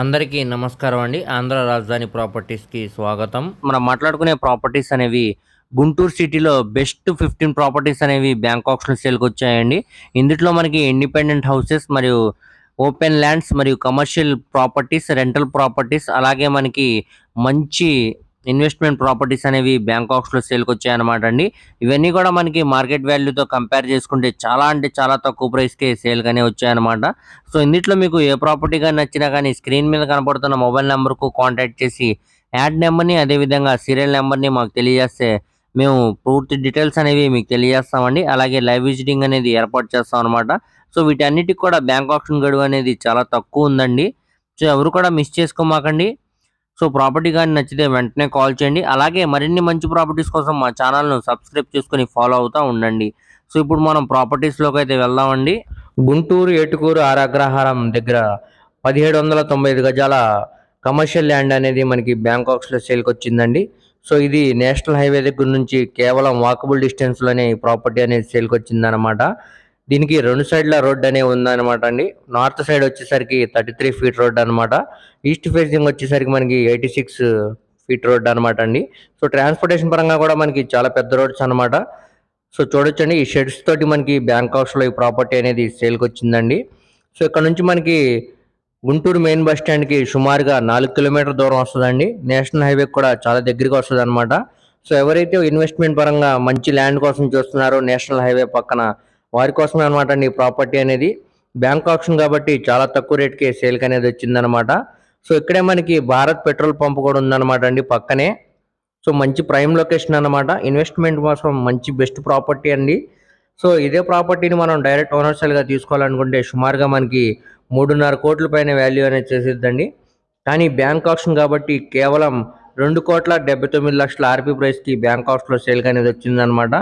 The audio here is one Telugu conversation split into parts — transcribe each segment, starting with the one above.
అందరికీ నమస్కారం అండి. ఆంధ్ర రాజధాని ప్రాపర్టీస్కి స్వాగతం. మనం మాట్లాడుకునే ప్రాపర్టీస్ అనేవి గుంటూరు సిటీలో బెస్ట్ ఫిఫ్టీన్ ప్రాపర్టీస్ అనేవి బ్యాంకాక్స్లో సేల్కి వచ్చాయండి. ఇందులో మనకి ఇండిపెండెంట్ హౌసెస్ మరియు ఓపెన్ ల్యాండ్స్ మరియు కమర్షియల్ ప్రాపర్టీస్ రెంటల్ ప్రాపర్టీస్ అలాగే మనకి మంచి ఇన్వెస్ట్మెంట్ ప్రాపర్టీస్ అనేవి బ్యాంకాక్స్లో సేల్కి వచ్చాయన్నమాట అండి. ఇవన్నీ కూడా మనకి మార్కెట్ వాల్యూతో కంపేర్ చేసుకుంటే చాలా అంటే చాలా తక్కువ ప్రైస్కే సేల్గానే వచ్చాయన్నమాట. సో ఇందులో మీకు ఏ ప్రాపర్టీ కానీ నచ్చినా కానీ స్క్రీన్ మీద కనపడుతున్న మొబైల్ నెంబర్కు కాంటాక్ట్ చేసి యాడ్ నెంబర్ని అదేవిధంగా సీరియల్ నెంబర్ని మాకు తెలియజేస్తే మేము పూర్తి డీటెయిల్స్ అనేవి మీకు తెలియజేస్తామండి. అలాగే లైవ్ విజిటింగ్ అనేది ఏర్పాటు చేస్తాం అనమాట సో వీటన్నిటికి కూడా బ్యాంక్ ఆప్షన్ గడువు అనేది చాలా తక్కువ ఉందండి. సో ఎవరు కూడా మిస్ చేసుకోమాకండి. సో ప్రాపర్టీ కానీ నచ్చితే వెంటనే కాల్ చేయండి. అలాగే మరిన్ని మంచి ప్రాపర్టీస్ కోసం మా ఛానల్ను సబ్స్క్రైబ్ చేసుకుని ఫాలో అవుతూ ఉండండి. సో ఇప్పుడు మనం ప్రాపర్టీస్లోకి అయితే వెళ్దామండి. గుంటూరు ఏటుకూరు ఆరాగ్రహారం దగ్గర పదిహేడు వందల తొంభై ఐదు గజాల కమర్షియల్ ల్యాండ్ అనేది మనకి బ్యాంకాక్స్లో సేల్కి వచ్చిందండి సో ఇది నేషనల్ హైవే దగ్గర నుంచి కేవలం వాకబుల్ డిస్టెన్స్లోనే ఈ ప్రాపర్టీ అనేది సేల్కి వచ్చిందనమాట దీనికి రెండు సైడ్ల రోడ్ అనేది ఉందన్నమాట అండి. నార్త్ సైడ్ వచ్చేసరికి థర్టీ త్రీ ఫీట్ రోడ్ అనమాట ఈస్ట్ ఫేసింగ్ వచ్చేసరికి మనకి ఎయిటీ సిక్స్ ఫీట్ రోడ్ అనమాట అండి. సో ట్రాన్స్పోర్టేషన్ పరంగా కూడా మనకి చాలా పెద్ద రోడ్స్ అనమాట సో చూడొచ్చండి. ఈ షెడ్స్ తోటి మనకి బ్యాంకాక్స్లో ఈ ప్రాపర్టీ అనేది సేల్కి వచ్చిందండి. సో ఇక్కడ నుంచి మనకి గుంటూరు మెయిన్ బస్ స్టాండ్కి సుమారుగా నాలుగు కిలోమీటర్ దూరం వస్తుందండి. నేషనల్ హైవే కూడా చాలా దగ్గరగా వస్తుంది అనమాట సో ఎవరైతే ఇన్వెస్ట్మెంట్ పరంగా మంచి ల్యాండ్ కోసం చూస్తున్నారో నేషనల్ హైవే పక్కన వారి కోసమే అనమాట అండి ఈ ప్రాపర్టీ అనేది. బ్యాంక్ ఆప్షన్ కాబట్టి చాలా తక్కువ రేట్కే సేల్కి అనేది వచ్చిందనమాట సో ఇక్కడే మనకి భారత్ పెట్రోల్ పంప్ కూడా ఉందన్నమాట అండి పక్కనే. సో మంచి ప్రైమ్ లొకేషన్ అన్నమాట. ఇన్వెస్ట్మెంట్ కోసం మంచి బెస్ట్ ప్రాపర్టీ అండి. సో ఇదే ప్రాపర్టీని మనం డైరెక్ట్ ఓనర్సల్గా తీసుకోవాలనుకుంటే సుమారుగా మనకి మూడున్నర కోట్ల పైన వాల్యూ అనేది చేసేద్దండి. కానీ బ్యాంక్ ఆప్షన్ కాబట్టి కేవలం రెండు కోట్ల డెబ్బై తొమ్మిది లక్షల ఆర్పీ ప్రైస్కి బ్యాంక్ ఆప్షన్లో సేల్కి అనేది వచ్చిందనమాట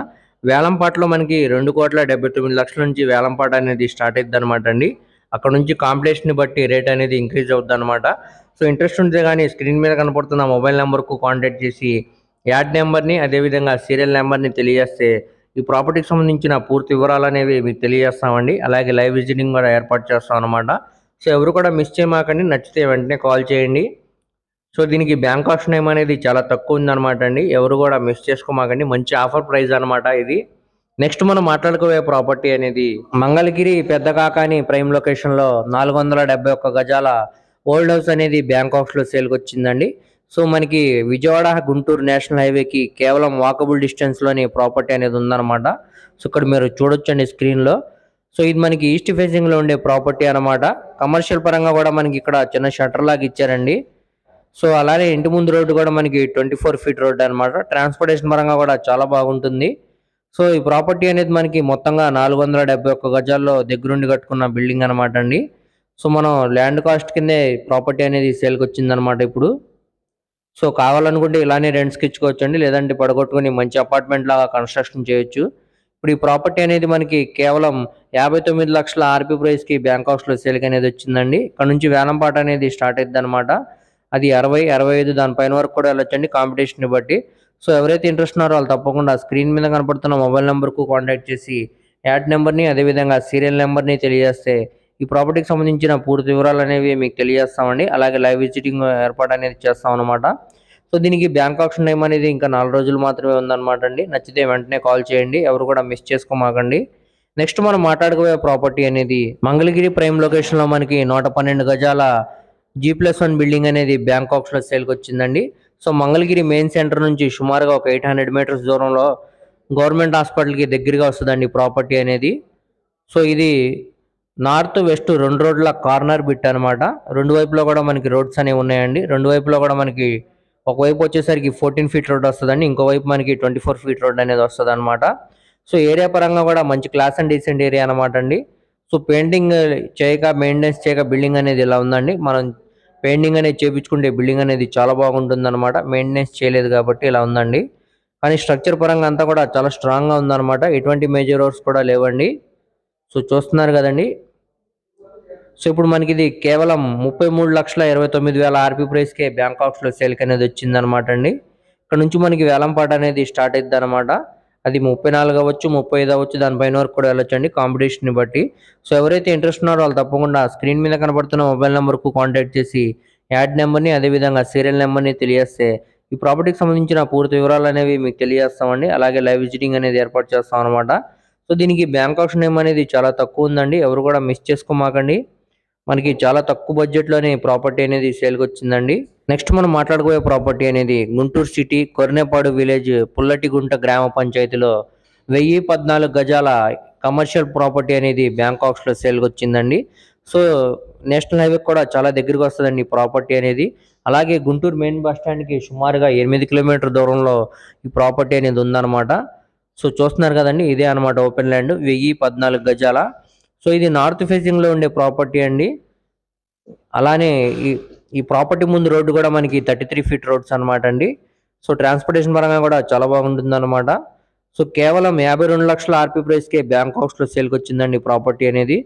వేలంపాటలో మనకి రెండు కోట్ల డెబ్బై తొమ్మిది లక్షల నుంచి వేలంపాట అనేది స్టార్ట్ అవుతుంది అనమాట అండి. అక్కడ నుంచి కాంపిటీషన్ని బట్టి రేట్ అనేది ఇంక్రీజ్ అవుతుంది అనమాట సో ఇంట్రెస్ట్ ఉంటే కానీ స్క్రీన్ మీద కనపడుతున్న మొబైల్ నెంబర్కు కాంటాక్ట్ చేసి యాడ్ నెంబర్ని అదేవిధంగా సీరియల్ నెంబర్ని తెలియజేస్తే ఈ ప్రాపర్టీకి సంబంధించిన పూర్తి వివరాలు అనేవి మీకు తెలియజేస్తామండి. అలాగే లైవ్ విజిటింగ్ కూడా ఏర్పాటు చేస్తాం అనమాట సో ఎవరు కూడా మిస్ చేయమాకండి. నచ్చితే వెంటనే కాల్ చేయండి. సో దీనికి బ్యాంక్ ఆప్షన్ ఏమనేది చాలా తక్కువ ఉందన్నమాట అండి. ఎవరు కూడా మిస్ చేసుకోమాకండి. మంచి ఆఫర్ ప్రైస్ అనమాట ఇది. నెక్స్ట్ మనం మాట్లాడుకోవే ప్రాపర్టీ అనేది మంగళగిరి పెద్ద కాకాని ప్రైమ్ లొకేషన్లో నాలుగు వందల డెబ్బై ఒక్క గజాల ఓల్డ్ హౌస్ అనేది బ్యాంక్ ఆఫ్లో సేల్కి వచ్చిందండి. సో మనకి విజయవాడ గుంటూరు నేషనల్ హైవేకి కేవలం వాకబుల్ డిస్టెన్స్లోని ప్రాపర్టీ అనేది ఉందన్నమాట. సో ఇక్కడ మీరు చూడొచ్చండి స్క్రీన్లో సో ఇది మనకి ఈస్ట్ ఫేసింగ్లో ఉండే ప్రాపర్టీ అనమాట కమర్షియల్ పరంగా కూడా మనకి ఇక్కడ చిన్న షట్టర్ లాగా ఇచ్చారండి. సో అలానే ఇంటి ముందు రోడ్డు కూడా మనకి ట్వంటీ ఫోర్ ఫీట్ రోడ్ అనమాట ట్రాన్స్పోర్టేషన్ పరంగా కూడా చాలా బాగుంటుంది. సో ఈ ప్రాపర్టీ అనేది మనకి మొత్తంగా నాలుగు వందల డెబ్బై ఒక్క గజాల్లో దగ్గరుండి కట్టుకున్న బిల్డింగ్ అనమాట అండి. సో మనం ల్యాండ్ కాస్ట్ కిందే ప్రాపర్టీ అనేది సేల్కి వచ్చిందనమాట ఇప్పుడు. సో కావాలనుకుంటే ఇలానే రెంట్స్కి ఇచ్చుకోవచ్చండి లేదంటే పడగొట్టుకుని మంచి అపార్ట్మెంట్ లాగా కన్స్ట్రక్షన్ చేయొచ్చు. ఇప్పుడు ఈ ప్రాపర్టీ అనేది మనకి కేవలం యాభై తొమ్మిది లక్షల ఆర్పీ ప్రైస్కి బ్యాంక్ హౌస్లో సేల్కి అనేది వచ్చిందండి. ఇక్కడ నుంచి వేలంపాట అనేది స్టార్ట్ అవుతుంది అనమాట అది అరవై అరవై ఐదు దానిపైన వరకు కూడా వెళ్ళొచ్చండి కాంపిటీషన్ బట్టి. సో ఎవరైతే ఇంట్రెస్ట్ ఉన్నారో వాళ్ళు తప్పకుండా స్క్రీన్ మీద కనపడుతున్న మొబైల్ నెంబర్కు కాంటాక్ట్ చేసి యాడ్ నెంబర్ని అదేవిధంగా సీరియల్ నెంబర్ని తెలియజేస్తే ఈ ప్రాపర్టీకి సంబంధించిన పూర్తి వివరాలు అనేవి మీకు తెలియజేస్తామండి. అలాగే లైవ్ విజిటింగ్ ఏర్పాటు అనేది చేస్తాం అనమాట సో దీనికి బ్యాంక్ ఆప్షన్ టైం అనేది ఇంకా నాలుగు రోజులు మాత్రమే ఉందన్నమాట అండి. నచ్చితే వెంటనే కాల్ చేయండి ఎవరు కూడా మిస్ చేసుకోమాకండి. నెక్స్ట్ మనం మాట్లాడుకోబోయే ప్రాపర్టీ అనేది మంగళగిరి ప్రైమ్ లొకేషన్లో మనకి నూట పన్నెండు గజాల జీ ప్లస్ వన్ బిల్డింగ్ అనేది బ్యాంకాక్స్లో సేల్కి వచ్చిందండి. సో మంగళగిరి మెయిన్ సెంటర్ నుంచి సుమారుగా ఒక ఎయిట్ హండ్రెడ్ మీటర్స్ దూరంలో గవర్నమెంట్ హాస్పిటల్కి దగ్గరగా వస్తుందండి ప్రాపర్టీ అనేది. సో ఇది నార్త్ వెస్ట్ రెండు రోడ్ల కార్నర్ బిట్ అనమాట రెండు వైపులో కూడా మనకి రోడ్స్ అనేవి ఉన్నాయండి. రెండు వైపులో కూడా మనకి ఒకవైపు వచ్చేసరికి ఫోర్టీన్ ఫీట్ రోడ్ వస్తుందండి. ఇంకోవైపు మనకి ట్వంటీ ఫోర్ ఫీట్ రోడ్ అనేది వస్తుంది అనమాట సో ఏరియా పరంగా కూడా మంచి క్లాస్ అండ్ డీసెంట్ ఏరియా అనమాట అండి. సో పెయింటింగ్ చేయక మెయింటెనెన్స్ చేయక బిల్డింగ్ అనేది ఇలా ఉందండి. మనం పెయింటింగ్ అనేది చేపించుకుంటే బిల్డింగ్ అనేది చాలా బాగుంటుంది అనమాట మెయింటెనెన్స్ చేయలేదు కాబట్టి ఇలా ఉందండి. కానీ స్ట్రక్చర్ పరంగా అంతా కూడా చాలా స్ట్రాంగ్గా ఉందన్నమాట. ఎటువంటి మేజర్ రోడ్స్ కూడా లేవండి. సో చూస్తున్నారు కదండి. సో ఇప్పుడు మనకి ఇది కేవలం ముప్పై మూడు లక్షల ఇరవై తొమ్మిది వేల ఆర్పీ ప్రైస్కే బ్యాంకాక్స్లో సేల్కి అనేది వచ్చిందనమాట అండి. ఇక్కడ నుంచి మనకి వేలంపాట అనేది స్టార్ట్ అవుతుంది అనమాట అది ముప్పై నాలుగు అవ్వచ్చు ముప్పై ఐదు అవ్వచ్చు దానిపైన వరకు కూడా వెళ్ళొచ్చండి కాంపిటీషన్ని బట్టి. సో ఎవరైతే ఇంట్రెస్ట్ ఉన్నారో వాళ్ళు తప్పకుండా స్క్రీన్ మీద కనబడుతున్న మొబైల్ నెంబర్కు కాంటాక్ట్ చేసి యాడ్ నెంబర్ని అదేవిధంగా సీరియల్ నెంబర్ని తెలియజేస్తే ఈ ప్రాపర్టీకి సంబంధించిన పూర్తి వివరాలు అనేవి మీకు తెలియజేస్తామండి. అలాగే లైవ్ విజిటింగ్ అనేది ఏర్పాటు చేస్తాం అనమాట సో దీనికి బ్యాంక్ ఆప్షన్ ఏం అనేది చాలా తక్కువ ఉందండి. ఎవరు కూడా మిస్ చేసుకోమాకండి. మనకి చాలా తక్కువ బడ్జెట్లోనే ప్రాపర్టీ అనేది సేల్కి వచ్చిందండి. నెక్స్ట్ మనం మాట్లాడుకోయే ప్రాపర్టీ అనేది గుంటూరు సిటీ కొర్నేపాడు విలేజ్ పుల్లటిగుంట గ్రామ పంచాయతీలో వెయ్యి పద్నాలుగు గజాల కమర్షియల్ ప్రాపర్టీ అనేది బ్యాంకాక్స్లో సేల్కి వచ్చిందండి. సో నేషనల్ హైవే కూడా చాలా దగ్గరికి వస్తుందండి ప్రాపర్టీ అనేది. అలాగే గుంటూరు మెయిన్ బస్ స్టాండ్కి సుమారుగా ఎనిమిది కిలోమీటర్ దూరంలో ఈ ప్రాపర్టీ అనేది ఉందన్నమాట. సో చూస్తున్నారు కదండి ఇదే అనమాట ఓపెన్ ల్యాండ్ వెయ్యి పద్నాలుగు గజాల సో ఇది నార్త్ ఫేసింగ్లో ఉండే ప్రాపర్టీ అండి. అలానే ఈ ఈ ప్రాపర్టీ ముందు రోడ్డు కూడా మనకి థర్టీ త్రీ ఫీట్ రోడ్స్ అనమాట అండి. సో ట్రాన్స్పోర్టేషన్ పరంగా కూడా చాలా బాగుంటుంది అనమాట సో కేవలం యాభై రెండు లక్షల ఆర్పీ ప్రైస్కే బ్యాంకాక్స్లో సేల్కి వచ్చిందండి ప్రాపర్టీ అనేది.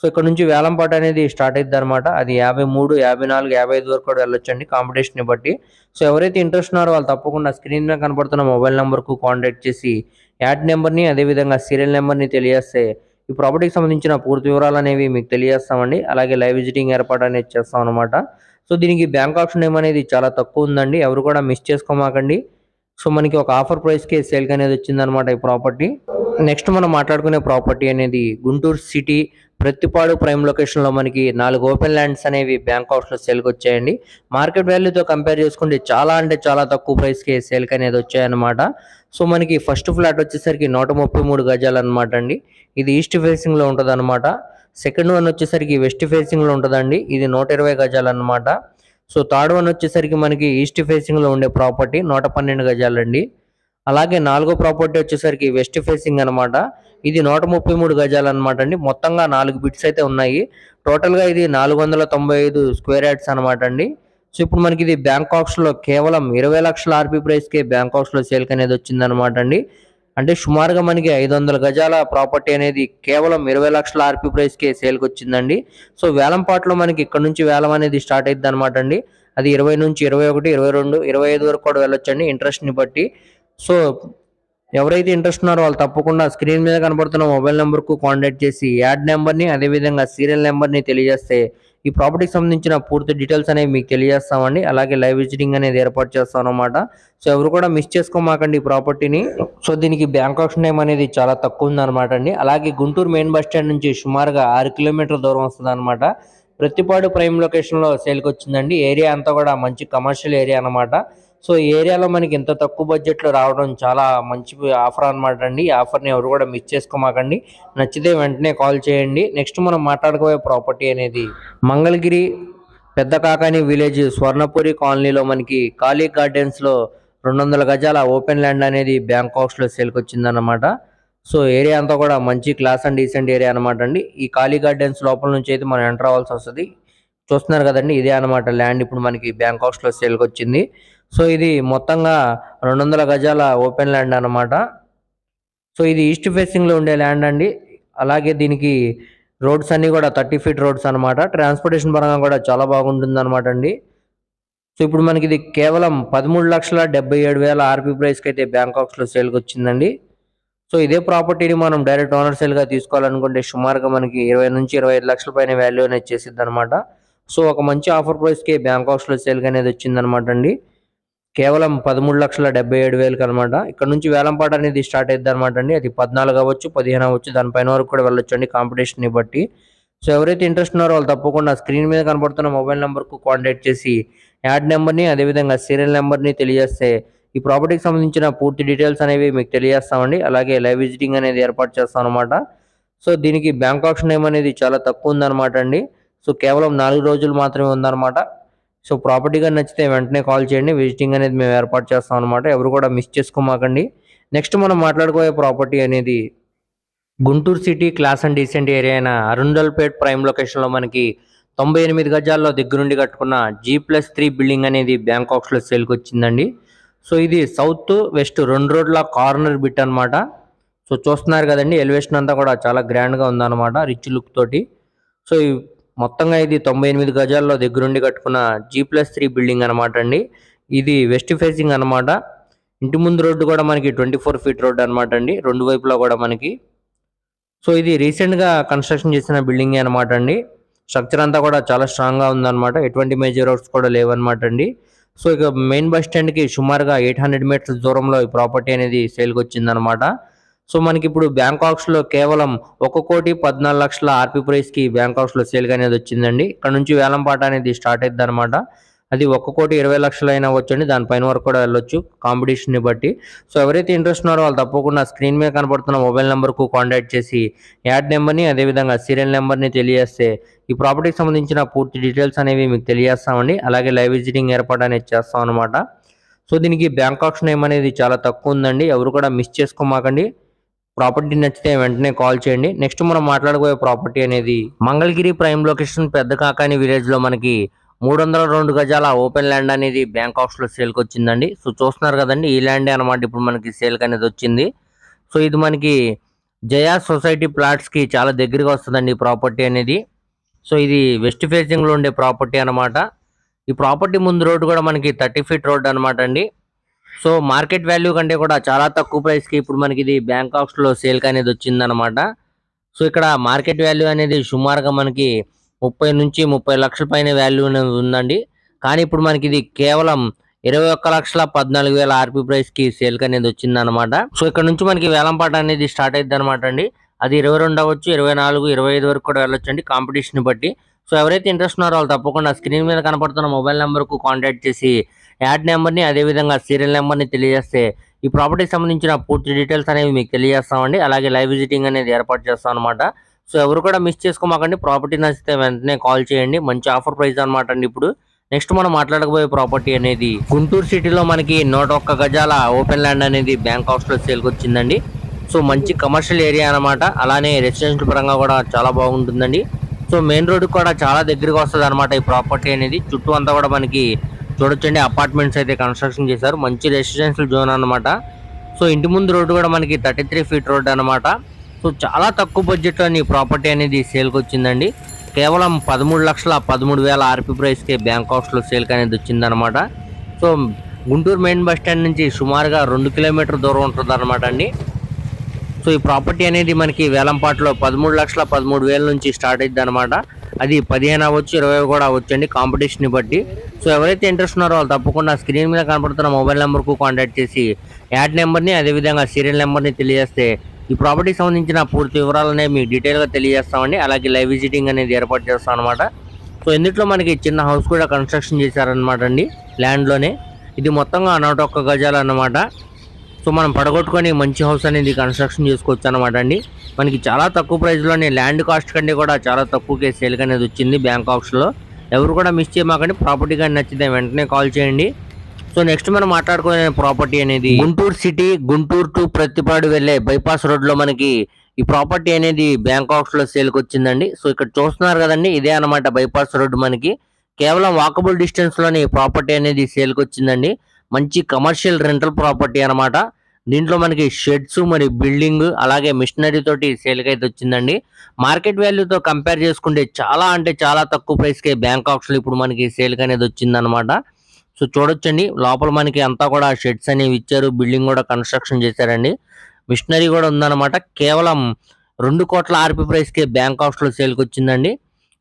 సో ఇక్కడ నుంచి వేలంపాట అనేది స్టార్ట్ అవుతుంది అనమాట అది యాభై మూడు యాభై నాలుగు యాభై ఐదు వరకు కూడా వెళ్ళొచ్చండి కాంపిటీషన్ని బట్టి. సో ఎవరైతే ఇంట్రెస్ట్ ఉన్నారో వాళ్ళు తప్పకుండా స్క్రీన్ మీద కనబడుతున్న మొబైల్ నెంబర్కు కాంటాక్ట్ చేసి యాడ్ నెంబర్ని అదేవిధంగా సీరియల్ నెంబర్ని తెలియజేస్తే ఈ ప్రాపర్టీకి సంబంధించిన పూర్తి వివరాలు అనేవి మీకు తెలియజేస్తామండి. అలాగే లైవ్ విజిటింగ్ ఏర్పాటు అనేది చేస్తాం అనమాట సో దీనికి బ్యాంక్ ఆప్షన్ ఏమనేది చాలా తక్కువ ఉందండి. ఎవరు కూడా మిస్ చేసుకోమాకండి. సో మనకి ఒక ఆఫర్ ప్రైస్కే సేల్కి అనేది వచ్చిందనమాట ఈ ప్రాపర్టీ నెక్స్ట్ మనం మాట్లాడుకునే ప్రాపర్టీ అనేది గుంటూరు సిటీ ప్రతిపాడు ప్రైమ్ లొకేషన్లో మనకి నాలుగు ఓపెన్ ల్యాండ్స్ అనేవి బ్యాంక్ హౌస్లో సేల్కి వచ్చాయండి. మార్కెట్ వాల్యూతో కంపేర్ చేసుకుంటే చాలా అంటే చాలా తక్కువ ప్రైస్కి సేల్కి అనేది వచ్చాయన్నమాట. సో మనకి ఫస్ట్ ఫ్లాట్ వచ్చేసరికి నూట ముప్పై మూడు గజాలు అనమాట అండి. ఇది ఈస్ట్ ఫేసింగ్లో ఉంటుంది అనమాట సెకండ్ వన్ వచ్చేసరికి వెస్ట్ ఫేసింగ్లో ఉంటుందండి. ఇది నూట ఇరవై గజాలు అనమాట సో థర్డ్ వన్ వచ్చేసరికి మనకి ఈస్ట్ ఫేసింగ్లో ఉండే ప్రాపర్టీ నూట పన్నెండు గజాలండి. అలాగే నాలుగో ప్రాపర్టీ వచ్చేసరికి వెస్ట్ ఫేసింగ్ అనమాట ఇది నూట ముప్పై మూడు గజాలు అనమాట అండి. మొత్తంగా నాలుగు బిట్స్ అయితే ఉన్నాయి. టోటల్గా ఇది నాలుగు వందల తొంభై ఐదు స్క్వేర్ యార్డ్స్ అనమాట అండి. సో ఇప్పుడు మనకి ఇది బ్యాంకాక్స్లో కేవలం ఇరవై లక్షల ఆర్పీ ప్రైస్కే బ్యాంకాక్స్లో సేల్కి అనేది వచ్చిందనమాట అండి. అంటే సుమారుగా మనకి ఐదు వందల గజాల ప్రాపర్టీ అనేది కేవలం ఇరవై లక్షల ఆర్పీ ప్రైస్కే సేల్కి వచ్చిందండి. సో వేలంపాట్లో మనకి ఇక్కడ నుంచి వేలం అనేది స్టార్ట్ అయింది అనమాట అండి. అది ఇరవై నుంచి ఇరవై ఒకటి ఇరవై రెండు ఇరవై ఐదు వరకు కూడా వెళ్ళొచ్చండి. ఇంట్రెస్ట్ని బట్టి సో ఎవరైతే ఇంట్రెస్ట్ ఉన్నారో వాళ్ళు తప్పకుండా స్క్రీన్ మీద కనబడుతున్న మొబైల్ నెంబర్కు కాంటాక్ట్ చేసి యాడ్ నెంబర్ని అదేవిధంగా సీరియల్ నెంబర్ని తెలియజేస్తే ఈ ప్రాపర్టీకి సంబంధించిన పూర్తి డీటెయిల్స్ అనేవి మీకు తెలియజేస్తామండి. అలాగే లైవ్ విజిటింగ్ అనేది ఏర్పాటు చేస్తాం అనమాట సో ఎవరు కూడా మిస్ చేసుకోమాకండి ఈ ప్రాపర్టీని సో దీనికి బ్యాంక్ ఆప్షన్ టైం అనేది చాలా తక్కువ ఉందన్నమాట అండి. అలాగే గుంటూరు మెయిన్ బస్ స్టాండ్ నుంచి సుమారుగా ఆరు కిలోమీటర్ల దూరం వస్తుంది అనమాట ప్రతిపాడు ప్రైమ్ లొకేషన్లో సేల్కి వచ్చిందండి. ఏరియా అంతా కూడా మంచి కమర్షియల్ ఏరియా అనమాట సో ఈ ఏరియాలో మనకి ఇంత తక్కువ బడ్జెట్లో రావడం చాలా మంచి ఆఫర్ అనమాట అండి. ఈ ఆఫర్ని ఎవరు కూడా మిస్ చేసుకోమాకండి. నచ్చితే వెంటనే కాల్ చేయండి. నెక్స్ట్ మనం మాట్లాడుకోబోయే ప్రాపర్టీ అనేది మంగళగిరి పెద్ద కాకాని విలేజ్ స్వర్ణపురి కాలనీలో మనకి ఖాళీ గార్డెన్స్లో రెండు వందల గజాల ఓపెన్ ల్యాండ్ అనేది బ్యాంకాక్స్లో సేల్కి వచ్చిందన్నమాట సో ఏరియా అంతా కూడా మంచి క్లాస్ అండ్ డీసెంట్ ఏరియా అనమాట అండి. ఈ ఖాళీ గార్డెన్స్ లోపల నుంచి అయితే మనం ఎంటర్ అవ్వాల్సి వస్తుంది. చూస్తున్నారు కదండి ఇదే అనమాట ల్యాండ్. ఇప్పుడు మనకి బ్యాంకాక్స్లో సేల్కి వచ్చింది సో ఇది మొత్తంగా రెండు వందల గజాల ఓపెన్ ల్యాండ్ అనమాట సో ఇది ఈస్ట్ ఫేసింగ్లో ఉండే ల్యాండ్ అండి. అలాగే దీనికి రోడ్స్ అన్నీ కూడా థర్టీ ఫీట్ రోడ్స్ అనమాట ట్రాన్స్పోర్టేషన్ పరంగా కూడా చాలా బాగుంటుంది అనమాట అండి. సో ఇప్పుడు మనకి ఇది కేవలం పదమూడు లక్షల డెబ్బై ఏడు వేల ఆర్పీ ప్రైస్కి అయితే బ్యాంకాక్స్లో సేల్కి వచ్చిందండి సో ఇదే ప్రాపర్టీని మనం డైరెక్ట్ ఓనర్ సేల్గా తీసుకోవాలనుకుంటే సుమారుగా మనకి ఇరవై నుంచి ఇరవై ఐదు లక్షల పైన వాల్యూ అనేది చేసిద్ది అనమాట సో ఒక మంచి ఆఫర్ ప్రైస్కి బ్యాంకాక్స్లో సేల్కి అనేది వచ్చిందనమాట అండి. కేవలం పదమూడు లక్షల డెబ్బై ఏడు వేలకు అనమాట ఇక్కడ నుంచి వేలంపాట అనేది స్టార్ట్ అయ్యింది అనమాట అండి. అది పద్నాలుగు అవ్వచ్చు పదిహేను అవ్వచ్చు దానిపైన వరకు కూడా వెళ్ళొచ్చు అండి కాంపిటీషన్ని బట్టి. సో ఎవరైతే ఇంట్రెస్ట్ ఉన్నారో వాళ్ళు తప్పకుండా స్క్రీన్ మీద కనబడుతున్న మొబైల్ నెంబర్కు కాంటాక్ట్ చేసి యాడ్ నెంబర్ని అదేవిధంగా సీరియల్ నెంబర్ని తెలియజేస్తే ఈ ప్రాపర్టీకి సంబంధించిన పూర్తి డీటెయిల్స్ అనేవి మీకు తెలియజేస్తామండి. అలాగే లైవ్ విజిటింగ్ అనేది ఏర్పాటు చేస్తాం అనమాట సో దీనికి బ్యాంక్ ఆప్షన్ ఏమనేది అనేది చాలా తక్కువ ఉందన్నమాట అండి. సో కేవలం నాలుగు రోజులు మాత్రమే ఉందన్నమాట. సో ప్రాపర్టీగా నచ్చితే వెంటనే కాల్ చేయండి. విజిటింగ్ అనేది మేము ఏర్పాటు చేస్తాం అనమాట ఎవరు కూడా మిస్ చేసుకోమాకండి. నెక్స్ట్ మనం మాట్లాడుకోయే ప్రాపర్టీ అనేది Guntur city class and decent area అయిన అరుండల్పేట్ ప్రైమ్ లొకేషన్లో మనకి తొంభై ఎనిమిది గజాల్లో దగ్గరుండి కట్టుకున్న జీ ప్లస్ త్రీ బిల్డింగ్ అనేది బ్యాంకాక్స్లో సేల్కి వచ్చిందండి. సో ఇది సౌత్ వెస్ట్ రెండు రోడ్ల కార్నర్ బిట్ అనమాట సో చూస్తున్నారు కదండి ఎలివేషన్ అంతా కూడా చాలా గ్రాండ్గా ఉందన్నమాట రిచ్ లుక్ తోటి. సో ఈ మొత్తంగా ఇది తొంభై ఎనిమిది గజాల్లో దగ్గరుండి కట్టుకున్న జీ ప్లస్ త్రీ బిల్డింగ్ అనమాట అండి. ఇది వెస్ట్ ఫేసింగ్ అనమాట ఇంటి ముందు రోడ్డు కూడా మనకి ట్వంటీ ఫోర్ ఫీట్ రోడ్ అనమాట అండి. రెండు వైపులా కూడా మనకి. సో ఇది రీసెంట్గా కన్స్ట్రక్షన్ చేసిన బిల్డింగే అనమాట అండి. స్ట్రక్చర్ అంతా కూడా చాలా స్ట్రాంగ్గా ఉందన్నమాట. ఎటువంటి మేజర్ రోడ్స్ కూడా లేవన్నమాట అండి. సో ఇక మెయిన్ బస్ స్టాండ్కి సుమారుగా ఎయిట్ హండ్రెడ్ మీటర్స్ దూరంలో ఈ ప్రాపర్టీ అనేది సేల్కి వచ్చిందనమాట సో మనకి ఇప్పుడు బ్యాంకాక్స్లో కేవలం ఒక కోటి పద్నాలుగు లక్షల ఆర్పీ ప్రైస్కి బ్యాంకాక్స్లో సేల్ అనేది వచ్చిందండి. ఇక్కడ నుంచి వేలంపాట అనేది స్టార్ట్ అయింది అనమాట అది ఒక కోటి ఇరవై లక్షలు అయినా వచ్చండి దానిపైన వరకు కూడా వెళ్ళొచ్చు కాంపిటీషన్ని బట్టి. సో ఎవరైతే ఇంట్రెస్ట్ ఉన్నారో వాళ్ళు తప్పకుండా స్క్రీన్ మీద కనబడుతున్న మొబైల్ నెంబర్కు కాంటాక్ట్ చేసి యాడ్ నెంబర్ని అదేవిధంగా సీరియల్ నెంబర్ని తెలియజేస్తే ఈ ప్రాపర్టీకి సంబంధించిన పూర్తి డీటెయిల్స్ అనేవి మీకు తెలియజేస్తామండి. అలాగే లైవ్ విజిటింగ్ ఏర్పాటు అనేది చేస్తాం అనమాట సో దీనికి బ్యాంకాక్స్ నేమ్ అనేది చాలా తక్కువ ఉందండి. ఎవరు కూడా మిస్ చేసుకోమాకండి. ప్రాపర్టీ నచ్చితే వెంటనే కాల్ చేయండి. నెక్స్ట్ మనం మాట్లాడుకోయే ప్రాపర్టీ అనేది మంగళగిరి ప్రైమ్ లొకేషన్ పెద్ద కాకాని విలేజ్లో మనకి మూడు వందల రెండు గజాల ఓపెన్ ల్యాండ్ అనేది బ్యాంకాక్స్లో సేల్కి వచ్చిందండి. సో చూస్తున్నారు కదండి ఈ ల్యాండ్ అనమాట ఇప్పుడు మనకి సేల్ అనేది వచ్చింది. సో ఇది మనకి జయా సొసైటీ ప్లాట్స్కి చాలా దగ్గరగా వస్తుందండి ఈ ప్రాపర్టీ అనేది. సో ఇది వెస్ట్ ఫేసింగ్లో ఉండే ప్రాపర్టీ అనమాట ఈ ప్రాపర్టీ ముందు రోడ్డు కూడా మనకి థర్టీ ఫీట్ రోడ్ అనమాట అండి. సో మార్కెట్ వాల్యూ కంటే కూడా చాలా తక్కువ ప్రైస్కి ఇప్పుడు మనకి ఇది బ్యాంకాక్స్లో సేల్కి సేల్ అనేది వచ్చిందనమాట సో ఇక్కడ మార్కెట్ వాల్యూ అనేది సుమారుగా మనకి ముప్పై నుంచి ముప్పై లక్షల పైన వాల్యూ అనేది ఉందండి. కానీ ఇప్పుడు మనకి ఇది కేవలం ఇరవై ఒక్క లక్షల పద్నాలుగు వేల ఆర్పీ ప్రైస్కి సేల్కి అనేది వచ్చింది అనమాట సో ఇక్కడ నుంచి మనకి వేలంపాట అనేది స్టార్ట్ అయింది అనమాట అండి. అది ఇరవై రెండు అవ్వచ్చు ఇరవై నాలుగు ఇరవై ఐదు వరకు కూడా వెళ్ళొచ్చు అండి కాంపిటీషన్ బట్టి. సో ఎవరైతే ఇంట్రెస్ట్ ఉన్నారో వాళ్ళు తప్పకుండా స్క్రీన్ మీద కనపడుతున్న మొబైల్ నెంబర్కు కాంటాక్ట్ చేసి యాడ్ నెంబర్ని అదేవిధంగా అదే విధంగా సీరియల్ నెంబర్ని తెలియజేస్తే ఈ ప్రాపర్టీకి సంబంధించిన పూర్తి డీటెయిల్స్ అనేవి మీకు తెలియజేస్తామండి. అలాగే లైవ్ విజిటింగ్ అనేది ఏర్పాటు చేస్తాం అనమాట సో ఎవరు కూడా మిస్ చేసుకోమాకండి. ప్రాపర్టీ నచ్చితే వెంటనే కాల్ చేయండి. మంచి ఆఫర్ ప్రైస్ అనమాట అండి ఇప్పుడు. నెక్స్ట్ మనం మాట్లాడకపోయే ప్రాపర్టీ అనేది గుంటూరు సిటీలో మనకి నూట ఒక్క గజాల ఓపెన్ ల్యాండ్ అనేది బ్యాంక్ హౌస్లో సేల్కి వచ్చిందండి. సో మంచి కమర్షియల్ ఏరియా అనమాట అలానే రెసిడెన్షియల్ పరంగా కూడా చాలా బాగుంటుందండి. సో మెయిన్ రోడ్ కూడా చాలా దగ్గరకు వస్తుంది అనమాట ఈ ప్రాపర్టీ అనేది. చుట్టూ అంతా కూడా మనకి చూడొచ్చండి. అపార్ట్మెంట్స్ అయితే కన్స్ట్రక్షన్ చేశారు. మంచి రెసిడెన్షియల్ జోన్ అనమాట సో ఇంటి ముందు రోడ్డు కూడా మనకి థర్టీ త్రీ ఫీట్ రోడ్ అనమాట సో చాలా తక్కువ బడ్జెట్లో ఈ ప్రాపర్టీ అనేది సేల్కి వచ్చిందండి. కేవలం పదమూడు లక్షల పదమూడు వేల ఆర్పి ప్రైస్కే బ్యాంక్ హౌస్లో సేల్కి అనేది వచ్చిందనమాట so Guntur main bus stand నుంచి సుమారుగా రెండు కిలోమీటర్ దూరం ఉంటుంది అనమాట అండి. సో ఈ ప్రాపర్టీ అనేది మనకి వేలంపాట్లో పదమూడు లక్షల పదమూడు వేల నుంచి స్టార్ట్ అయింది అనమాట అది పదిహేను అవ్వచ్చు ఇరవై కూడా అవ్వచ్చు అండి కాంపిటీషన్ బట్టి. సో ఎవరైతే ఇంట్రెస్ట్ ఉన్నారో వాళ్ళు తప్పకుండా స్క్రీన్ మీద కనపడుతున్న మొబైల్ నెంబర్కు కాంటాక్ట్ చేసి యాడ్ నెంబర్ని అదేవిధంగా సీరియల్ నెంబర్ని తెలియజేస్తే ఈ ప్రాపర్టీకి సంబంధించిన పూర్తి వివరాలనే మీకు డీటెయిల్గా తెలియజేస్తామండి. అలాగే లైవ్ విజిటింగ్ అనేది ఏర్పాటు చేస్తాం అనమాట సో ఇందులో మనకి చిన్న హౌస్ కూడా కన్స్ట్రక్షన్ చేశారనమాట అండి ల్యాండ్లోనే ఇది మొత్తంగా నూట ఒక్క గజాలు అన్నమాట. సో మనం పడగొట్టుకొని మంచి హౌస్ అనేది కన్స్ట్రక్షన్ చేసుకోవచ్చు అనమాట అండి. మనకి చాలా తక్కువ ప్రైస్లోనే ల్యాండ్ కాస్ట్ కంటే కూడా చాలా తక్కువకే సేల్ అనేది వచ్చింది బ్యాంకాక్స్లో ఎవరు కూడా మిస్ చేయమాకండి ప్రాపర్టీ కానీ నచ్చితే వెంటనే కాల్ చేయండి. సో నెక్స్ట్ మనం మాట్లాడుకునే ప్రాపర్టీ అనేది గుంటూరు సిటీ గుంటూరు టు ప్రతిపాడు వెళ్ళే బైపాస్ రోడ్లో మనకి ఈ ప్రాపర్టీ అనేది బ్యాంకాక్స్లో సేల్కి వచ్చిందండి. సో ఇక్కడ చూస్తున్నారు కదండి ఇదే అన్నమాట బైపాస్ రోడ్ మనకి. కేవలం వాకబుల్ డిస్టెన్స్లోనే ఈ ప్రాపర్టీ అనేది సేల్కి వచ్చిందండి. మంచి కమర్షియల్ రెంటల్ ప్రాపర్టీ అనమాట దీంట్లో మనకి షెడ్స్ మరి బిల్డింగ్ అలాగే మిషనరీ తోటి సేల్కి అయితే వచ్చిందండి. మార్కెట్ వాల్యూతో కంపేర్ చేసుకుంటే చాలా అంటే చాలా తక్కువ ప్రైస్కే బ్యాంక్ బ్యాంకాక్స్ ఇప్పుడు మనకి సేల్కి అనేది వచ్చిందనమాట సో చూడొచ్చండి. లోపల మనకి అంతా కూడా షెడ్స్ అనేవి ఇచ్చారు. బిల్డింగ్ కూడా కన్స్ట్రక్షన్ చేశారండి. మిషనరీ కూడా ఉందన్నమాట. కేవలం రెండు కోట్ల ఆర్పీ ప్రైస్కే బ్యాంక్ ఆప్షన్లో సేల్కి వచ్చిందండి.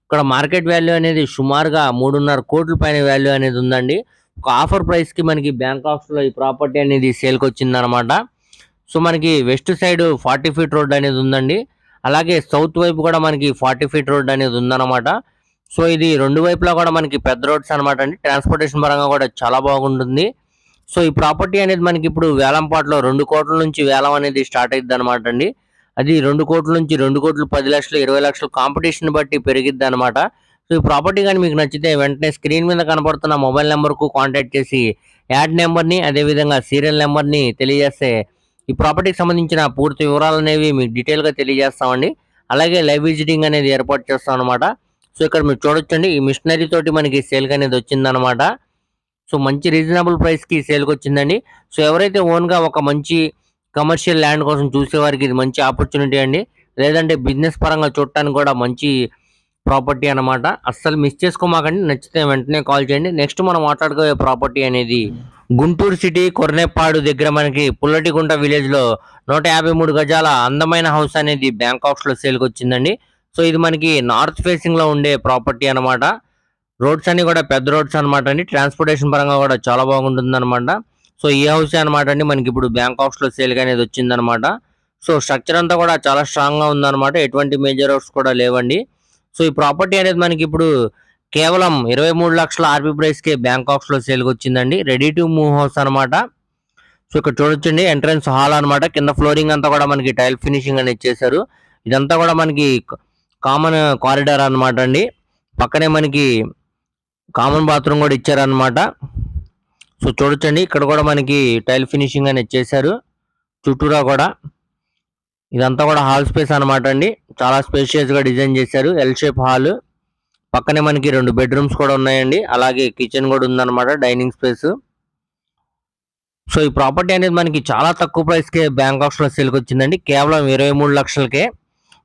ఇక్కడ మార్కెట్ వాల్యూ అనేది సుమారుగా మూడున్నర కోట్ల పైన వాల్యూ అనేది ఉందండి. ఒక ఆఫర్ ప్రైస్కి మనకి బ్యాంకాక్స్లో ఈ ప్రాపర్టీ అనేది సేల్కి వచ్చిందనమాట. సో మనకి west side forty feet road అనేది ఉందండి. అలాగే సౌత్ వైపు కూడా మనకి ఫార్టీ ఫీట్ రోడ్ అనేది ఉందన్నమాట సో ఇది రెండు వైపులా కూడా మనకి పెద్ద రోడ్స్ అనమాట అండి. ట్రాన్స్పోర్టేషన్ పరంగా కూడా చాలా బాగుంటుంది. సో ఈ ప్రాపర్టీ అనేది మనకి ఇప్పుడు వేలంపాట్లో రెండు కోట్ల నుంచి వేలం అనేది స్టార్ట్ అయింది అనమాట అండి. అది రెండు కోట్ల నుంచి రెండు కోట్లు పది లక్షలు ఇరవై లక్షలు కాంపిటీషన్ బట్టి పెరిగిద్ది అనమాట సో ఈ ప్రాపర్టీ కానీ మీకు నచ్చితే వెంటనే స్క్రీన్ మీద కనబడుతున్న మొబైల్ నెంబర్కు కాంటాక్ట్ చేసి యాడ్ నెంబర్ని అదేవిధంగా సీరియల్ నెంబర్ని తెలియజేస్తే ఈ ప్రాపర్టీకి సంబంధించిన పూర్తి వివరాలు అనేవి మీకు డీటెయిల్గా తెలియజేస్తామండి. అలాగే లైవ్ విజిటింగ్ అనేది ఏర్పాటు చేస్తాం అనమాట సో ఇక్కడ మీరు చూడొచ్చండి. ఈ మిషనరీ తోటి మనకి సేల్ అనేది వచ్చిందనమాట సో మంచి రీజనబుల్ ప్రైస్కి సేల్కి వచ్చిందండి. సో ఎవరైతే ఓన్గా ఒక మంచి కమర్షియల్ ల్యాండ్ కోసం చూసేవారికి ఇది మంచి ఆపర్చునిటీ అండి. లేదంటే బిజినెస్ పరంగా చూడటానికి కూడా మంచి ప్రాపర్టీ అనమాట అస్సలు మిస్ చేసుకోమాకండి నచ్చితే వెంటనే కాల్ చేయండి. నెక్స్ట్ మనం మాట్లాడుకోవే ప్రాపర్టీ అనేది గుంటూరు సిటీ కొర్నేపాడు దగ్గర మనకి పుల్లటిగుంట విలేజ్లో నూట యాభై మూడు గజాల అందమైన హౌస్ అనేది బ్యాంకాక్స్లో సేల్కి వచ్చిందండి. సో ఇది మనకి నార్త్ ఫేసింగ్లో ఉండే ప్రాపర్టీ అనమాట రోడ్స్ అన్ని కూడా పెద్ద రోడ్స్ అన్నమాట అండి. ట్రాన్స్పోర్టేషన్ పరంగా కూడా చాలా బాగుంటుంది అనమాట సో ఈ హౌస్ అన్నమాట అండి. మనకి ఇప్పుడు బ్యాంకాక్స్లో లో అనేది వచ్చిందనమాట సో స్ట్రక్చర్ అంతా కూడా చాలా స్ట్రాంగ్గా ఉందన్నమాట. ఎటువంటి మేజర్ హౌస్ కూడా లేవండి. సో ఈ ప్రాపర్టీ అనేది మనకి ఇప్పుడు కేవలం ఇరవై మూడు లక్షల ఆర్బీ ప్రైస్కే బ్యాంకాక్స్లో సేల్కి వచ్చిందండి. రెడీ టు మూవ్ హౌస్ అనమాట సో ఇక్కడ చూడొచ్చండి ఎంట్రన్స్ హాల్ అనమాట కింద ఫ్లోరింగ్ అంతా కూడా మనకి టైల్ ఫినిషింగ్ అనేది ఇచ్చేసారు ఇదంతా కూడా మనకి కామన్ కారిడార్ అనమాట అండి. పక్కనే మనకి కామన్ బాత్రూమ్ కూడా ఇచ్చారనమాట సో చూడొచ్చండి ఇక్కడ కూడా మనకి టైల్ ఫినిషింగ్ అని ఇచ్చేసారు చుట్టూరా కూడా ఇదంతా కూడా హాల్ స్పేస్ అన్నమాట అండి. చాలా స్పేషియస్గా డిజైన్ చేశారు. L shape hall. పక్కనే మనకి రెండు బెడ్రూమ్స్ కూడా ఉన్నాయండి. అలాగే కిచెన్ కూడా ఉందన్నమాట డైనింగ్ స్పేస్ సో ఈ ప్రాపర్టీ అనేది మనకి చాలా తక్కువ ప్రైస్కే బ్యాంక్ ఆఫ్లో లో సేల్కి వచ్చిందండి. కేవలం ఇరవై మూడు లక్షలకే.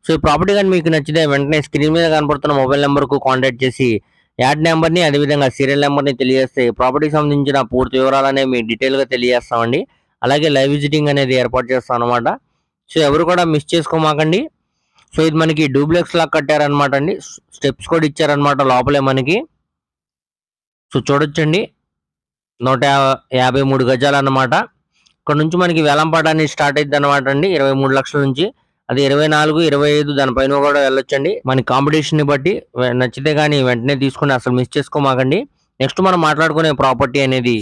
సో ఈ ప్రాపర్టీ కానీ మీకు నచ్చితే వెంటనే స్క్రీన్ మీద కనపడుతున్న మొబైల్ నెంబర్కు కాంటాక్ట్ చేసి యాడ్ నెంబర్ని అదేవిధంగా సీరియల్ నెంబర్ని తెలియజేస్తే ప్రాపర్టీకి సంబంధించిన పూర్తి వివరాలు అనేవి డీటెయిల్గా తెలియజేస్తామండి. అలాగే లైవ్ విజిటింగ్ అనేది ఏర్పాటు చేస్తాం అనమాట సో ఎవరు కూడా మిస్ చేసుకోమాకండి. సో ఇది మనకి డూప్లెక్స్ లాగా కట్టారనమాట అండి. స్టెప్స్ కూడా ఇచ్చారనమాట లోపలే మనకి. సో చూడొచ్చండి. నూట యాభై మూడు గజాలు అన్నమాట ఇక్కడ నుంచి మనకి వేలంపాట అనేది స్టార్ట్ అయింది అనమాట అండి. ఇరవై మూడు లక్షల నుంచి. అది ఇరవై నాలుగు ఇరవై ఐదు దానిపైన కూడా వెళ్ళొచ్చండి. మన కాంపిటీషన్ని బట్టి నచ్చితే కానీ వెంటనే తీసుకుని అసలు మిస్ చేసుకోమాకండి. నెక్స్ట్ మనం మాట్లాడుకునే ప్రాపర్టీ అనేది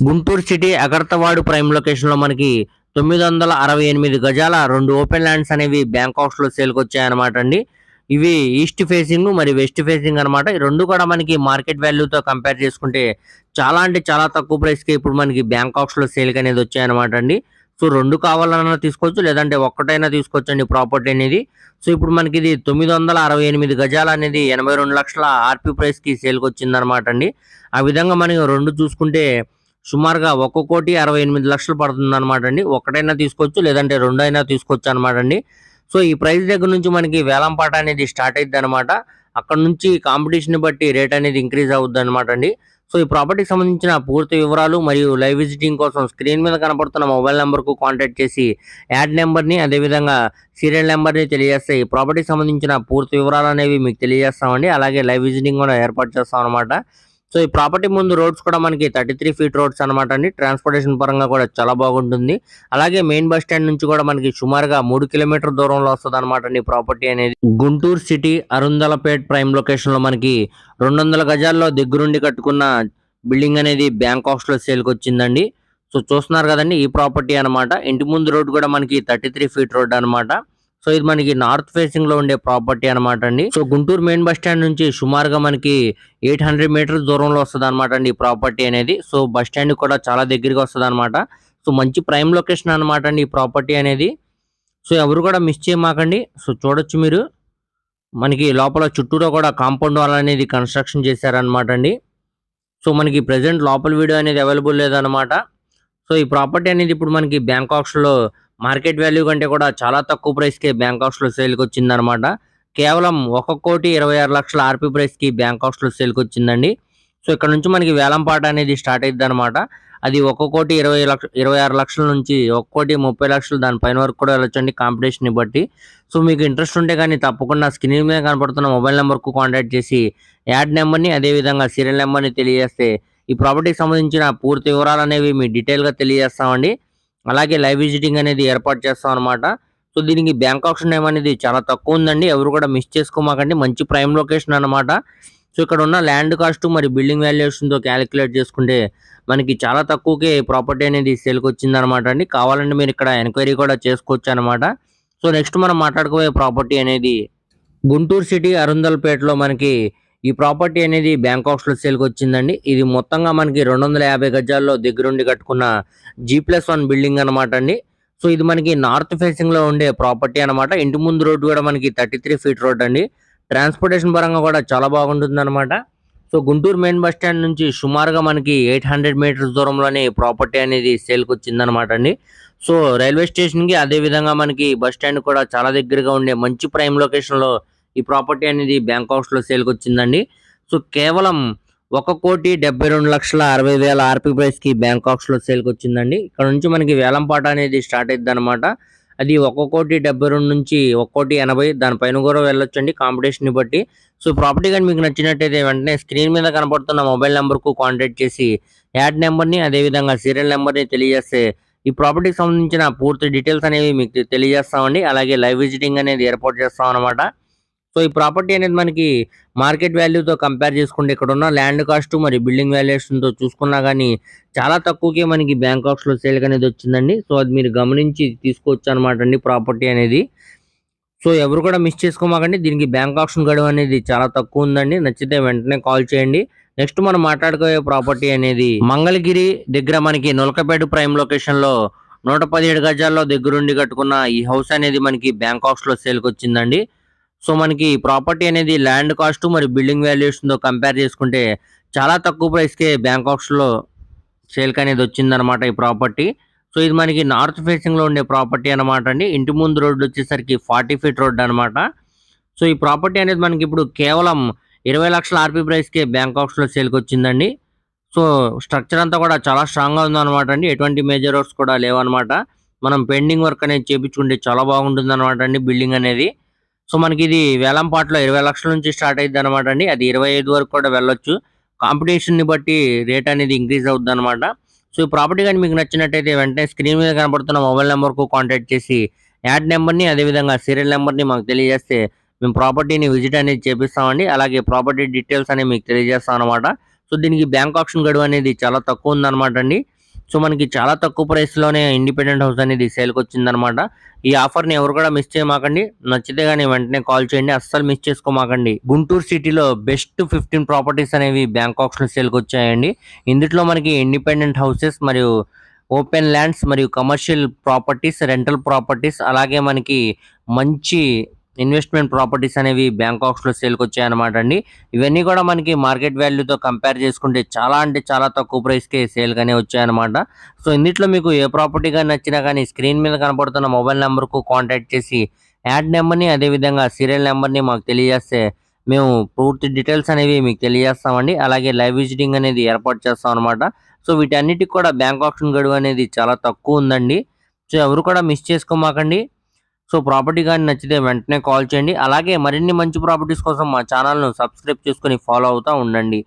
గుంటూరు సిటీ అగర్తవాడు ప్రైమ్ లొకేషన్లో మనకి తొమ్మిది వందల అరవై ఎనిమిది గజాల రెండు ఓపెన్ ల్యాండ్స్ అనేవి బ్యాంకాక్స్లో సేల్కి వచ్చాయన్నమాట అండి. ఇవి ఈస్ట్ ఫేసింగ్ మరి వెస్ట్ ఫేసింగ్ అనమాట ఈ రెండు కూడా మనకి మార్కెట్ వాల్యూతో కంపేర్ చేసుకుంటే చాలా అంటే చాలా తక్కువ ప్రైస్కి ఇప్పుడు మనకి బ్యాంకాక్స్లో సేల్కి అనేది వచ్చాయన్నమాట అండి. సో రెండు కావాలన్నా తీసుకోవచ్చు లేదంటే ఒక్కటైనా తీసుకోవచ్చు అండి ప్రాపర్టీ అనేది. సో ఇప్పుడు మనకి ఇది తొమ్మిది వందల అరవై ఎనిమిది గజాలు అనేది ఎనభై రెండు లక్షల ఆర్పీ ప్రైస్కి సేల్కి వచ్చింది అనమాట అండి. ఆ విధంగా మనం రెండు చూసుకుంటే సుమారుగా ఒక కోటి అరవై ఎనిమిది లక్షలు పడుతుంది అనమాట అండి. ఒకటైనా తీసుకోవచ్చు లేదంటే రెండైనా తీసుకోవచ్చు అనమాట అండి. సో ఈ ప్రైస్ దగ్గర నుంచి మనకి వేలంపాట అనేది స్టార్ట్ అయింది అనమాట అక్కడ నుంచి కాంపిటీషన్ బట్టి రేట్ అనేది ఇంక్రీజ్ అవుద్ది అనమాట అండి. సో ఈ ప్రాపర్టీకి సంబంధించిన పూర్తి వివరాలు మరియు లైవ్ విజిటింగ్ కోసం స్క్రీన్ మీద కనపడుతున్న మొబైల్ నెంబర్కు కాంటాక్ట్ చేసి యాడ్ నెంబర్ని అదేవిధంగా సీరియల్ నెంబర్ని తెలియజేస్తే ఈ ప్రాపర్టీకి సంబంధించిన పూర్తి వివరాలు అనేవి మీకు తెలియజేస్తామండి. అలాగే లైవ్ విజిటింగ్ కూడా ఏర్పాటు చేస్తాం అనమాట సో ఈ ప్రాపర్టీ ముందు రోడ్స్ కూడా మనకి థర్టీ త్రీ ఫీట్ రోడ్స్ అనమాట అండి. ట్రాన్స్పోర్టేషన్ పరంగా కూడా చాలా బాగుంటుంది. అలాగే మెయిన్ బస్ స్టాండ్ నుంచి కూడా మనకి సుమారుగా మూడు కిలోమీటర్ దూరంలో వస్తుంది అనమాట అండి ప్రాపర్టీ అనేది. గుంటూరు సిటీ అరుందలపేట్ ప్రైమ్ లొకేషన్లో మనకి రెండు వందల గజాల్లో దగ్గరుండి కట్టుకున్న బిల్డింగ్ అనేది బ్యాంకాక్స్లో సేల్కి వచ్చిందండి సో చూస్తున్నారు కదండి ఈ ప్రాపర్టీ అన్నమాట. ఇంటి ముందు రోడ్ కూడా మనకి థర్టీ త్రీ ఫీట్ రోడ్ అన్నమాట. సో ఇది మనకి నార్త్ ఫేసింగ్లో ఉండే ప్రాపర్టీ అనమాట అండి. So Guntur main bus stand నుంచి సుమారుగా మనకి ఎయిట్ హండ్రెడ్ మీటర్స్ దూరంలో వస్తుంది అనమాట అండి ఈ ప్రాపర్టీ అనేది. సో బస్ స్టాండ్ కూడా చాలా దగ్గరగా వస్తుంది అనమాట సో మంచి ప్రైమ్ లొకేషన్ అనమాట అండి ఈ ప్రాపర్టీ అనేది. సో ఎవరు కూడా మిస్ చేయమాకండి. సో చూడొచ్చు మీరు. మనకి లోపల చుట్టూరా కూడా కాంపౌండ్ వాల్ అనేది కన్స్ట్రక్షన్ చేశారనమాట అండి. సో మనకి ప్రెసెంట్ లోపల వీడియో అనేది అవైలబుల్ లేదనమాట సో ఈ ప్రాపర్టీ అనేది ఇప్పుడు మనకి బ్యాంకాక్స్లో మార్కెట్ వాల్యూ కంటే కూడా చాలా తక్కువ ప్రైస్కి బ్యాంక్ బ్యాంకాక్స్ సేల్కి వచ్చిందనమాట కేవలం ఒక కోటి ఇరవై ఆరు లక్షల ఆర్పీ ప్రైస్కి బ్యాంక్ బ్యాంకాక్స్ సేల్కి వచ్చిందండి సో ఇక్కడ నుంచి మనకి వేలంపాట అనేది స్టార్ట్ అయింది అనమాట అది ఒక కోటి ఇరవై లక్ష ఇరవై ఆరు లక్షల నుంచి ఒక కోటి ముప్పై లక్షలు దాని పైన వరకు కూడా వెళ్ళొచ్చండి కాంపిటీషన్ని బట్టి. సో మీకు ఇంట్రెస్ట్ ఉంటే కానీ తప్పకుండా స్క్రీన్ మీద కనపడుతున్న మొబైల్ నెంబర్కు కాంటాక్ట్ చేసి యాడ్ నెంబర్ని అదేవిధంగా అదే విధంగా సీరియల్ నెంబర్ని తెలియజేస్తే ఈ ప్రాపర్టీకి సంబంధించిన పూర్తి వివరాలు అనేవి మీ డీటెయిల్గా తెలియజేస్తామండి. అలాగే లైవ్ విజిటింగ్ అనేది ఏర్పాటు చేస్తాం అనమాట సో దీనికి బ్యాంక్ ఆప్షన్ టైం అనేది చాలా తక్కువ ఉందండి. ఎవరు కూడా మిస్ చేసుకోమాకండి. మంచి ప్రైమ్ లొకేషన్ అనమాట సో ఇక్కడ ఉన్న ల్యాండ్ కాస్ట్ మరి బిల్డింగ్ వాల్యుయేషన్తో క్యాలిక్యులేట్ చేసుకుంటే మనకి చాలా తక్కువకే ప్రాపర్టీ అనేది సేల్కి వచ్చిందనమాట అండి. కావాలంటే మీరు ఇక్కడ ఎంక్వైరీ కూడా చేసుకోవచ్చు అనమాట సో నెక్స్ట్ మనం మాట్లాడుకోబోయే ప్రాపర్టీ అనేది గుంటూరు సిటీ అరుందల్పేటలో మనకి ఈ ప్రాపర్టీ అనేది బ్యాంకాక్స్లో సేల్కి వచ్చిందండి. ఇది మొత్తంగా మనకి రెండు వందల యాభై గజాల్లో దగ్గరుండి కట్టుకున్న జీ ప్లస్ వన్ బిల్డింగ్ అనమాట అండి. సో ఇది మనకి నార్త్ ఫేసింగ్లో ఉండే ప్రాపర్టీ అన్నమాట. ఇంటి ముందు రోడ్డు కూడా మనకి థర్టీ త్రీ ఫీట్ రోడ్ అండి. ట్రాన్స్పోర్టేషన్ పరంగా కూడా చాలా బాగుంటుంది అనమాట so Guntur main bus stand నుంచి సుమారుగా మనకి ఎయిట్ హండ్రెడ్ మీటర్స్ దూరంలోనే ప్రాపర్టీ అనేది సేల్కి వచ్చింది అనమాట అండి. సో రైల్వే స్టేషన్కి అదే విధంగా మనకి బస్ స్టాండ్ కూడా చాలా దగ్గరగా ఉండే మంచి ప్రైమ్ లొకేషన్లో ఈ ప్రాపర్టీ అనేది బ్యాంకాక్స్లో సేల్కి వచ్చిందండి. సో కేవలం ఒక కోటి డెబ్బై రెండు లక్షల అరవై వేల ఆర్పీ ప్రైస్కి బ్యాంకాక్స్లో సేల్కి వచ్చిందండి. ఇక్కడ నుంచి మనకి వేలంపాట అనేది స్టార్ట్ అయింది అనమాట అది ఒక కోటి డెబ్బై రెండు నుంచి ఒక కోటి ఎనభై దానిపైన కూడా వెళ్ళొచ్చండి కాంపిటీషన్ని బట్టి. సో ప్రాపర్టీ కానీ మీకు నచ్చినట్టయితే వెంటనే స్క్రీన్ మీద కనపడుతున్న మొబైల్ నెంబర్కు కాంటాక్ట్ చేసి యాడ్ నెంబర్ని అదే విధంగా సీరియల్ నెంబర్ని తెలియజేస్తే ఈ ప్రాపర్టీకి సంబంధించిన పూర్తి డీటెయిల్స్ అనేవి మీకు తెలియజేస్తామండి. అలాగే లైవ్ విజిటింగ్ అనేది ఏర్పాటు చేస్తాం అనమాట సో ఈ ప్రాపర్టీ అనేది మనకి మార్కెట్ వాల్యూతో కంపేర్ చేసుకుంటే ఇక్కడ ఉన్న ల్యాండ్ కాస్ట్ మరి బిల్డింగ్ వాల్యుయేషన్తో చూసుకున్నా కానీ చాలా తక్కువకే మనకి బ్యాంకాక్స్లో సేల్ అనేది వచ్చిందండి. సో అది మీరు గమనించి తీసుకోవచ్చు అనమాట అండి ప్రాపర్టీ అనేది. సో ఎవరు కూడా మిస్ చేసుకోమాకండి. దీనికి బ్యాంక్ ఆప్షన్ గడువు అనేది చాలా తక్కువ ఉందండి. నచ్చితే వెంటనే కాల్ చేయండి. నెక్స్ట్ మనం మాట్లాడుకోయే ప్రాపర్టీ అనేది మంగళగిరి దగ్గర మనకి నొలకపేట ప్రైమ్ లొకేషన్లో నూట పదిహేడు గజాల్లో దగ్గరుండి కట్టుకున్న ఈ హౌస్ అనేది మనకి బ్యాంక్ ఆఫ్స్లో సేల్కి వచ్చిందండి. సో మనకి ప్రాపర్టీ అనేది ల్యాండ్ కాస్ట్ మరి బిల్డింగ్ వాల్యుయేషన్తో కంపేర్ చేసుకుంటే చాలా తక్కువ ప్రైస్కే బ్యాంకాక్స్లో సేల్క్ అనేది వచ్చిందనమాట ఈ ప్రాపర్టీ. సో ఇది మనకి నార్త్ ఫేసింగ్లో ఉండే ప్రాపర్టీ అనమాట అండి. ఇంటి ముందు రోడ్డు వచ్చేసరికి ఫార్టీ ఫీట్ రోడ్ అనమాట సో ఈ ప్రాపర్టీ అనేది మనకి ఇప్పుడు కేవలం ఇరవై లక్షల ఆర్పీ ప్రైస్ కే బ్యాంకాక్స్ వచ్చిందండి. సో స్ట్రక్చర్ అంతా కూడా చాలా స్ట్రాంగ్గా ఉందన్నమాట అండి. ఎటువంటి మేజర్ వర్క్స్ కూడా లేవన్నమాట. మనం పెండింగ్ వర్క్ అనేది చేపించుకుంటే చాలా బాగుంటుంది అనమాట అండి బిల్డింగ్ అనేది. సో మనకి ఇది వేలంపాట్లో ఇరవై లక్షల నుంచి స్టార్ట్ అయింది అనమాట అండి. అది ఇరవై ఐదు వరకు కూడా వెళ్ళొచ్చు. కాంపిటీషన్ని బట్టి రేట్ అనేది ఇంక్రీజ్ అవుతుంది అనమాట సో ఈ ప్రాపర్టీ కానీ మీకు నచ్చినట్టయితే వెంటనే స్క్రీన్ మీద కనబడుతున్న మొబైల్ నెంబర్కు కాంటాక్ట్ చేసి యాడ్ నెంబర్ని అదేవిధంగా అదే విధంగా సీరియల్ నెంబర్ని మాకు తెలియజేస్తే మేము ప్రాపర్టీని విజిట్ అనేది చేపిస్తామండి. అలాగే ప్రాపర్టీ డీటెయిల్స్ అనేవి మీకు తెలియజేస్తాం అనమాట సో దీనికి బ్యాంక్ ఆప్షన్ గడువు అనేది చాలా తక్కువ ఉందన్నమాట అండి. సో మనకి చాలా తక్కువ ప్రైస్లోనే ఇండిపెండెంట్ హౌస్ అనేది సేల్కి వచ్చిందనమాట ఈ ఆఫర్ని ఎవరు కూడా మిస్ చేయమాకండి. నచ్చితే కానీ వెంటనే కాల్ చేయండి. అస్సలు మిస్ చేసుకోమాకండి. గుంటూరు సిటీలో బెస్ట్ ఫిఫ్టీన్ ప్రాపర్టీస్ అనేవి బ్యాంకాక్స్ సేల్కి వచ్చాయండి ఇందులో మనకి ఇండిపెండెంట్ హౌసెస్ మరియు ఓపెన్ ల్యాండ్స్ మరియు కమర్షియల్ ప్రాపర్టీస్ రెంటల్ ప్రాపర్టీస్ అలాగే మనకి మంచి ఇన్వెస్ట్మెంట్ ప్రాపర్టీస్ అనేవి బ్యాంకాక్స్లో సేల్కి సేల్ అనమాట వచ్చాయన్నమాట అండి. ఇవన్నీ కూడా మనకి మార్కెట్ వాల్యూతో కంపేర్ చేసుకుంటే చాలా అంటే చాలా తక్కువ ప్రైస్కే సేల్గానే వచ్చాయన్నమాట. సో ఇందులో మీకు ఏ ప్రాపర్టీ కానీ నచ్చినా కానీ స్క్రీన్ మీద కనపడుతున్న మొబైల్ నెంబర్కు కాంటాక్ట్ చేసి యాడ్ నెంబర్ని అదేవిధంగా అదే విధంగా సీరియల్ నెంబర్ని మాకు తెలియజేస్తే మేము పూర్తి డీటెయిల్స్ అనేవి మీకు తెలియజేస్తామండి. అలాగే లైవ్ విజిటింగ్ అనేది ఏర్పాటు చేస్తాం అనమాట సో వీటన్నిటికి కూడా బ్యాంక్ ఆప్షన్ గడువు అనేది చాలా తక్కువ ఉందండి. సో ఎవరు కూడా మిస్ చేసుకోమాకండి. సో ప్రాపర్టీ కానీ నచ్చితే వెంటనే కాల్ చేయండి. అలాగే మరిన్ని మంచి ప్రాపర్టీస్ కోసం మా ఛానల్ను సబ్స్క్రైబ్ చేసుకొని ఫాలో అవుతూ ఉండండి.